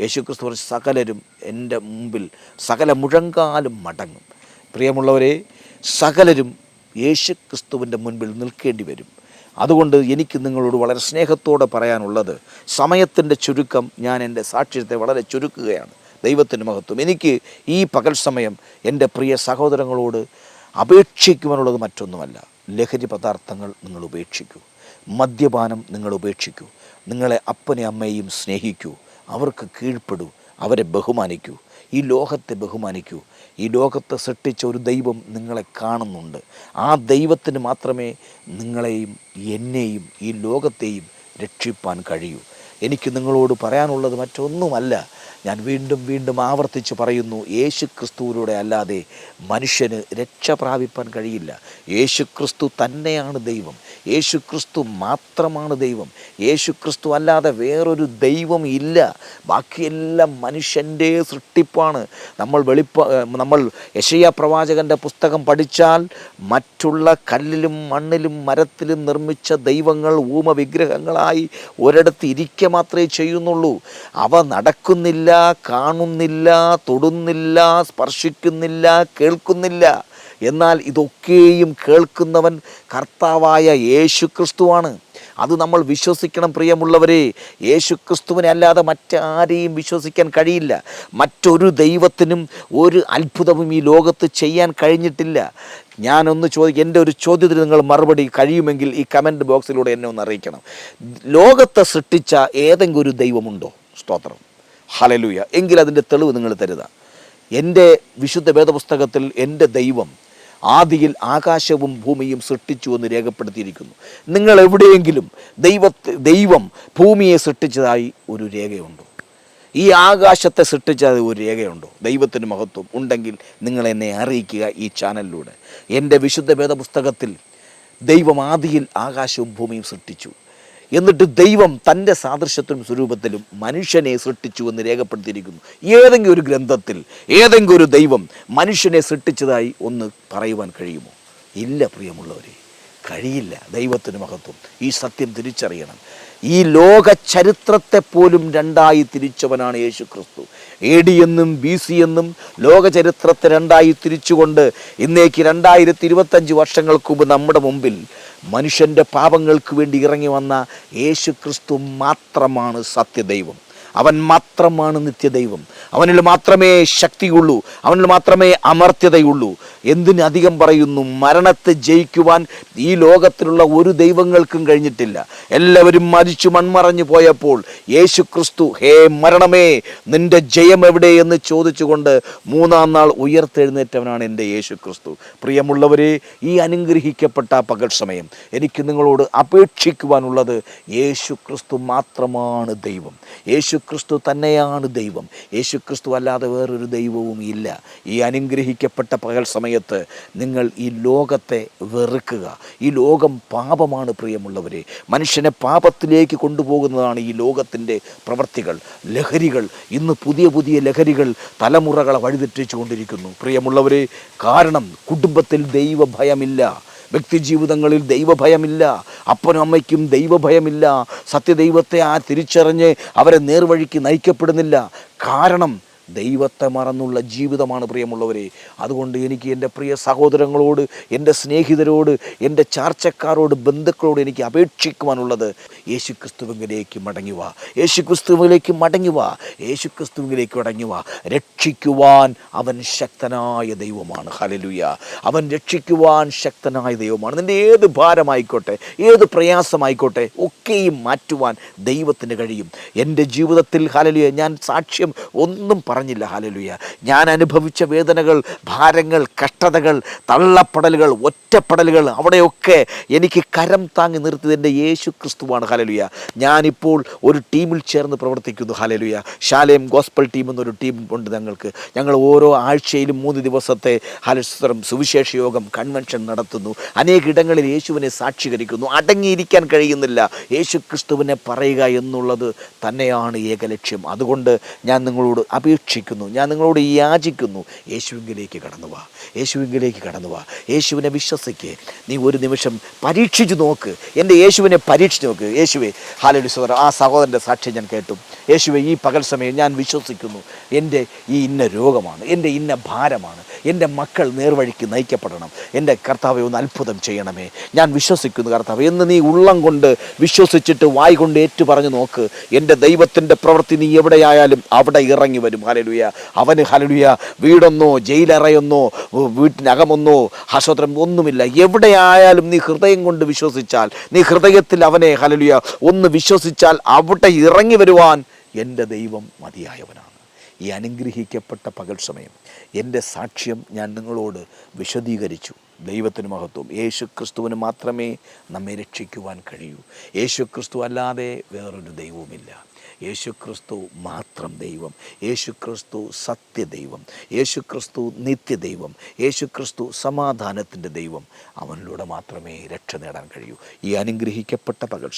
യേശുക്രിസ്തു സകലരും എന്റെ മുമ്പിൽ സകല മുഴങ്കാലും മടങ്ങും. പ്രിയമുള്ളവരെ സകലരും യേശുക്രിസ്തുവിന്റെ മുൻപിൽ നിൽക്കേണ്ടി വരും. അതുകൊണ്ട് എനിക്ക് നിങ്ങളോട് വളരെ സ്നേഹത്തോടെ പറയാനുള്ളത് സമയത്തിന്റെ ചുരുക്കം ഞാൻ എന്റെ സാക്ഷ്യത്തെ വളരെ ചുരുക്കുകയാണ്. ദൈവത്തിന്റെ മഹത്വം. എനിക്ക് ഈ പകൽ സമയം എന്റെ പ്രിയ സഹോദരങ്ങളോട് അപേക്ഷിക്കുവാനുള്ളത് മറ്റൊന്നുമല്ല. ലഹരി പദാർത്ഥങ്ങൾ നിങ്ങൾ ഉപേക്ഷിക്കൂ. മദ്യപാനം നിങ്ങൾ ഉപേക്ഷിക്കൂ. നിങ്ങളെ അപ്പനെ അമ്മയെയും സ്നേഹിക്കൂ. അവർക്ക് കീഴ്പ്പെടൂ. അവരെ ബഹുമാനിക്കൂ. ഈ ലോകത്തെ ബഹുമാനിക്കൂ. ഈ ലോകത്തെ സൃഷ്ടിച്ച ഒരു ദൈവം നിങ്ങളെ കാണുന്നുണ്ട്. ആ ദൈവത്തിന് മാത്രമേ നിങ്ങളെയും എന്നെയും ഈ ലോകത്തെയും രക്ഷിപ്പാൻ കഴിയൂ. എനിക്ക് നിങ്ങളോട് പറയാനുള്ളത് മറ്റൊന്നുമല്ല. ഞാൻ വീണ്ടും വീണ്ടും ആവർത്തിച്ച് പറയുന്നു യേശു ക്രിസ്തുവിലൂടെ അല്ലാതെ മനുഷ്യന് രക്ഷ പ്രാപിപ്പാൻ കഴിയില്ല. യേശു ക്രിസ്തു തന്നെയാണ് ദൈവം. യേശു ക്രിസ്തു മാത്രമാണ് ദൈവം. യേശു ക്രിസ്തു അല്ലാതെ വേറൊരു ദൈവം ഇല്ല. ബാക്കിയെല്ലാം മനുഷ്യന്റെ സൃഷ്ടിപ്പാണ്. നമ്മൾ വെളിപ്പ നമ്മൾ യശയ പ്രവാചകന്റെ പുസ്തകം പഠിച്ചാൽ മറ്റുള്ള കല്ലിലും മണ്ണിലും മരത്തിലും നിർമ്മിച്ച ദൈവങ്ങൾ ഊമ വിഗ്രഹങ്ങളായി ഒരിടത്ത് ഇരിക്കുക മാത്രമേ ചെയ്യുന്നുള്ളൂ. അവ നടക്കുന്നില്ല കാണുന്നില്ല തൊടുന്നില്ല സ്പർശിക്കുന്നില്ല കേൾക്കുന്നില്ല. എന്നാൽ ഇതൊക്കെയും കേൾക്കുന്നവൻ കർത്താവായ യേശു ക്രിസ്തുവാണ് അത് നമ്മൾ വിശ്വസിക്കണം പ്രിയമുള്ളവരെ. യേശു ക്രിസ്തുവിനെ അല്ലാതെ മറ്റാരെയും വിശ്വസിക്കാൻ കഴിയില്ല. മറ്റൊരു ദൈവത്തിനും ഒരു അത്ഭുതവും ഈ ലോകത്ത് ചെയ്യാൻ കഴിഞ്ഞിട്ടില്ല. ഞാനൊന്ന് ചോദിക്കും എന്റെ ഒരു ചോദ്യത്തിന് നിങ്ങൾ മറുപടി കഴിയുമെങ്കിൽ ഈ കമന്റ് ബോക്സിലൂടെ എന്നെ ഒന്ന് അറിയിക്കണം. ലോകത്തെ സൃഷ്ടിച്ച ഏതെങ്കിലും ഒരു ദൈവമുണ്ടോ? സ്തോത്രം. ഹലലൂയ എങ്കിൽ അതിന്റെ തെളിവ് നിങ്ങൾ തരുക. എന്റെ വിശുദ്ധ വേദപുസ്തകത്തിൽ എന്റെ ദൈവം ആദിയിൽ ആകാശവും ഭൂമിയും സൃഷ്ടിച്ചു എന്ന് രേഖപ്പെടുത്തിയിരിക്കുന്നു. നിങ്ങൾ എവിടെയെങ്കിലും ദൈവത്തെ ദൈവം ഭൂമിയെ സൃഷ്ടിച്ചതായി ഒരു രേഖയുണ്ടോ? ഈ ആകാശത്തെ സൃഷ്ടിച്ച ഒരു രേഖയുണ്ടോ? ദൈവത്തിന് മഹത്വം ഉണ്ടെങ്കിൽ നിങ്ങൾ എന്നെ അറിയിക്കുക ഈ ചാനലിലൂടെ. എന്റെ വിശുദ്ധ വേദപുസ്തകത്തിൽ ദൈവം ആദിയിൽ ആകാശവും ഭൂമിയും സൃഷ്ടിച്ചു. എന്നിട്ട് ദൈവം തന്റെ സാദൃശ്യത്തിലും സ്വരൂപത്തിലും മനുഷ്യനെ സൃഷ്ടിച്ചു എന്ന് രേഖപ്പെടുത്തിയിരിക്കുന്നു. ഏതെങ്കിലും ഒരു ഗ്രന്ഥത്തിൽ ഏതെങ്കിലും ഒരു ദൈവം മനുഷ്യനെ സൃഷ്ടിച്ചതായി ഒന്ന് പറയുവാൻ കഴിയുമോ? ഇല്ല പ്രിയമുള്ളവരെ. കഴിയില്ല ദൈവത്തിന് മഹത്വം. ഈ സത്യം തിരിച്ചറിയണം. ഈ ലോക ചരിത്രത്തെ പോലും രണ്ടായി തിരിച്ചവനാണ് യേശു ക്രിസ്തു എ ഡി എന്നും ബി സി എന്നും ലോക ചരിത്രത്തെ രണ്ടായി തിരിച്ചുകൊണ്ട് ഇന്നേക്ക് രണ്ടായിരത്തി ഇരുപത്തഞ്ച് വർഷങ്ങൾക്ക് മുമ്പ് നമ്മുടെ മുമ്പിൽ മനുഷ്യന്റെ പാപങ്ങൾക്ക് വേണ്ടി ഇറങ്ങി വന്ന യേശു ക്രിസ്തു മാത്രമാണ് സത്യദൈവം. അവൻ മാത്രമാണ് നിത്യദൈവം. അവനിൽ മാത്രമേ ശക്തിയുള്ളൂ. അവനിൽ മാത്രമേ അമർത്യതയുള്ളൂ. എന്തിനധികം പറയുന്നു? മരണത്തെ ജയിക്കുവാൻ ഈ ലോകത്തിലുള്ള ഒരു ദൈവങ്ങൾക്കും കഴിഞ്ഞിട്ടില്ല. എല്ലാവരും മരിച്ചു മൺമറഞ്ഞു പോയപ്പോൾ യേശു ക്രിസ്തു ഹേ മരണമേ നിന്റെ ജയം എവിടെ? എന്ന് ചോദിച്ചുകൊണ്ട് മൂന്നാം നാൾ ഉയർത്തെഴുന്നേറ്റവനാണ് എന്റെ യേശു ക്രിസ്തു പ്രിയമുള്ളവരെ ഈ അനുഗ്രഹിക്കപ്പെട്ട പകൽ സമയം എനിക്ക് നിങ്ങളോട് അപേക്ഷിക്കുവാനുള്ളത് യേശു ക്രിസ്തു മാത്രമാണ് ദൈവം. യേശു ക്രിസ്തു തന്നെയാണ് ദൈവം. യേശുക്രിസ്തു അല്ലാതെ വേറൊരു ദൈവവും ഇല്ല. ഈ അനുഗ്രഹിക്കപ്പെട്ട പകൽ സമയത്ത് നിങ്ങൾ ഈ ലോകത്തെ വെറുക്കുക. ഈ ലോകം പാപമാണ് പ്രിയമുള്ളവരെ. മനുഷ്യനെ പാപത്തിലേക്ക് കൊണ്ടുപോകുന്നതാണ് ഈ ലോകത്തിന്റെ പ്രവൃത്തികൾ ലഹരികൾ. ഇന്ന് പുതിയ പുതിയ ലഹരികൾ തലമുറകളെ വഴിതെറ്റിച്ചു കൊണ്ടിരിക്കുന്നു പ്രിയമുള്ളവരെ കാരണം കുടുംബത്തിൽ ദൈവഭയമില്ല. വ്യക്തിജീവിതങ്ങളിൽ ദൈവഭയമില്ല അപ്പനും അമ്മയ്ക്കും ദൈവഭയമില്ല. സത്യദൈവത്തെ ആ തിരിച്ചറിഞ്ഞ് അവരെ നേർവഴിക്ക് നയിക്കപ്പെടുന്നില്ല. കാരണം ദൈവത്തെ മറന്നുള്ള ജീവിതമാണ് പ്രിയമുള്ളവരെ. അതുകൊണ്ട് എനിക്ക് എന്റെ പ്രിയ സഹോദരങ്ങളോട് എന്റെ സ്നേഹിതരോട് എന്റെ ചാർച്ചക്കാരോട് ബന്ധുക്കളോട് എനിക്ക് അപേക്ഷിക്കുവാനുള്ളത് യേശു ക്രിസ്തുവിലേക്ക് മടങ്ങി വാ. യേശു ക്രിസ്തുവിലേക്ക് മടങ്ങി വാ. യേശു ക്രിസ്തുവിലേക്ക് മടങ്ങി വാ. രക്ഷിക്കുവാൻ അവൻ ശക്തനായ ദൈവമാണ്. ഹലലുയ അവൻ രക്ഷിക്കുവാൻ ശക്തനായ ദൈവമാണ്. നിന്റെ ഏത് ഭാരമായിക്കോട്ടെ ഏത് പ്രയാസമായിക്കോട്ടെ ഒക്കെയും മാറ്റുവാൻ ദൈവത്തിന് കഴിയും. എന്റെ ജീവിതത്തിൽ ഹലലുയ ഞാൻ സാക്ഷ്യം ഒന്നും പറഞ്ഞില്ല ഹാലലുയ ഞാൻ അനുഭവിച്ച വേദനകൾ ഭാരങ്ങൾ കഷ്ടതകൾ തള്ളപ്പെടലുകൾ ഒറ്റപ്പെടലുകൾ അവിടെയൊക്കെ എനിക്ക് കരം താങ്ങി നിർത്തിയത് എന്റെ യേശു ക്രിസ്തുവാണ് ഹാലലുയ ഞാനിപ്പോൾ ഒരു ടീമിൽ ചേർന്ന് പ്രവർത്തിക്കുന്നു ഹാലലുയ ശാലയം ഗോസ്പൽ ടീം എന്നൊരു ടീം ഉണ്ട് ഞങ്ങൾക്ക്. ഞങ്ങൾ ഓരോ ആഴ്ചയിലും മൂന്ന് ദിവസത്തെ ഹലസ്വരം സുവിശേഷ യോഗം കൺവെൻഷൻ നടത്തുന്നു. അനേക ഇടങ്ങളിൽ യേശുവിനെ സാക്ഷീകരിക്കുന്നു. അടങ്ങിയിരിക്കാൻ കഴിയുന്നില്ല. യേശു ക്രിസ്തുവിനെ പറയുക എന്നുള്ളത് തന്നെയാണ് ഏക ലക്ഷ്യം അതുകൊണ്ട് ഞാൻ നിങ്ങളോട് അപേക്ഷിക്കുന്നു ഞാൻ നിങ്ങളോട് യാചിക്കുന്നു. യേശുവിങ്കിലേക്ക് കടന്നു വാ. യേശുവിങ്കിലേക്ക് കടന്നു വാ. യേശുവിനെ വിശ്വസിക്ക്. നീ ഒരു നിമിഷം പരീക്ഷിച്ചു നോക്ക്. എന്റെ യേശുവിനെ പരീക്ഷിച്ച് നോക്ക്. യേശുവെ ഹാലൊരു സഹോദരൻ ആ സഹോദരന്റെ സാക്ഷ്യം ഞാൻ കേട്ടു. യേശുവെ ഈ പകൽ സമയം ഞാൻ വിശ്വസിക്കുന്നു. എന്റെ ഈ ഇന്ന രോഗമാണ് എന്റെ ഇന്ന ഭാരമാണ് എന്റെ മക്കൾ നേർവഴിക്ക് നയിക്കപ്പെടണം. എന്റെ കർത്താവെ ഒന്ന് അത്ഭുതം ചെയ്യണമേ. ഞാൻ വിശ്വസിക്കുന്നു കർത്താവ്. എന്ന് നീ ഉള്ളം കൊണ്ട് വിശ്വസിച്ചിട്ട് വായി കൊണ്ട് ഏറ്റു പറഞ്ഞു നോക്ക്. എന്റെ ദൈവത്തിന്റെ പ്രവൃത്തി നീ എവിടെയായാലും അവിടെ ഇറങ്ങി വരും. ഹലലുയ അവന് ഹലലുയ വീടൊന്നോ ജയിലറയൊന്നോ വീട്ടിനകമൊന്നോ ആശോത്രം ഒന്നുമില്ല. എവിടെയായാലും നീ ഹൃദയം കൊണ്ട് വിശ്വസിച്ചാൽ നീ ഹൃദയത്തിൽ അവനെ ഹലലുയ ഒന്ന് വിശ്വസിച്ചാൽ അവിടെ ഇറങ്ങി വരുവാൻ എന്റെ ദൈവം മതിയായവനാണ്. ഈ അനുഗ്രഹിക്കപ്പെട്ട പകൽ സമയം എന്റെ സാക്ഷ്യം ഞാൻ നിങ്ങളോട് വിശദീകരിച്ചു. ദൈവത്തിന് മഹത്വം. യേശു ക്രിസ്തുവിന് മാത്രമേ നമ്മെ രക്ഷിക്കുവാൻ കഴിയൂ. യേശു ക്രിസ്തു അല്ലാതെ വേറൊരു ദൈവവുമില്ല. യേശു ക്രിസ്തു മാത്രം ദൈവം. യേശുക്രിസ്തു സത്യദൈവം. യേശുക്രിസ്തു നിത്യദൈവം. യേശുക്രിസ്തു സമാധാനത്തിന്റെ ദൈവം. അവനിലൂടെ മാത്രമേ രക്ഷ നേടാൻ കഴിയൂ. ഈ അനുഗ്രഹിക്കപ്പെട്ട പകൽ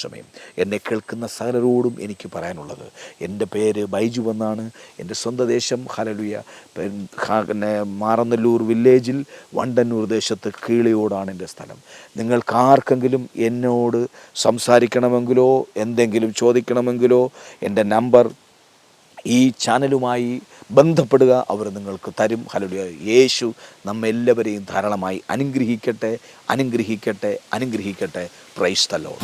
എന്നെ കേൾക്കുന്ന സകലരോടും എനിക്ക് പറയാനുള്ളത് എന്റെ പേര് ബൈജു എന്നാണ്. എന്റെ സ്വന്തം ദേശം ഹലലുയ പിന്നെ മാറന്നല്ലൂർ വില്ലേജിൽ വണ്ടന്നൂർ ദേശത്ത് കീളിയോടാണ് എന്റെ സ്ഥലം. നിങ്ങൾക്ക് ആർക്കെങ്കിലും എന്നോട് സംസാരിക്കണമെങ്കിലോ എന്തെങ്കിലും ചോദിക്കണമെങ്കിലോ എന്റെ നമ്പർ ഈ ചാനലുമായി ബന്ധപ്പെടുക അവർ നിങ്ങൾക്ക് തരും. ഹലോ യേശു നമ്മെല്ലാവരെയും ധാരാളമായി അനുഗ്രഹിക്കട്ടെ അനുഗ്രഹിക്കട്ടെ അനുഗ്രഹിക്കട്ടെ. പ്രൈസ് പ്രൈസ്തല്ലോ